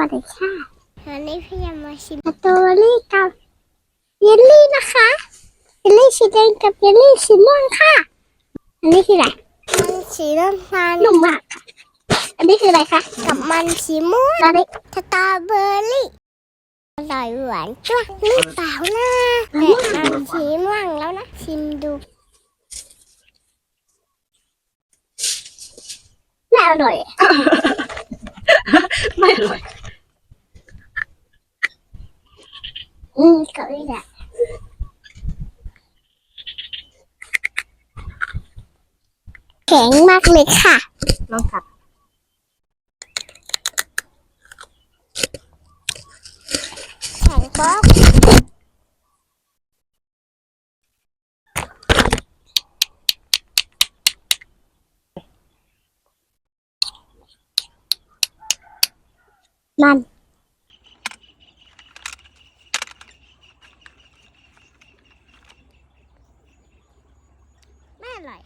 วัสดีค่ะวันนี้พี่จะมาชิมสตรอเบอรี่กับเยลลี่นะคะเยลลี่สีแดงกับเยลลี่สีม่วงค่ะ อันนี้คืออะไรมันสีน้ำตาลนุ่มมากค่ะอันนี้คืออะไรคะกับมันสีม่วงตอนนี้สตรอเบอรี่อร่อยหวานจ้วนี่เปล่านะแต่มันสีม่วงแล้วนะชิมดูน่าอร่อย ไม่อร่อย อืมเกาหลีแหละแข็งมากเลยค่ะลองกัดแข็งป๊อกมัน Life.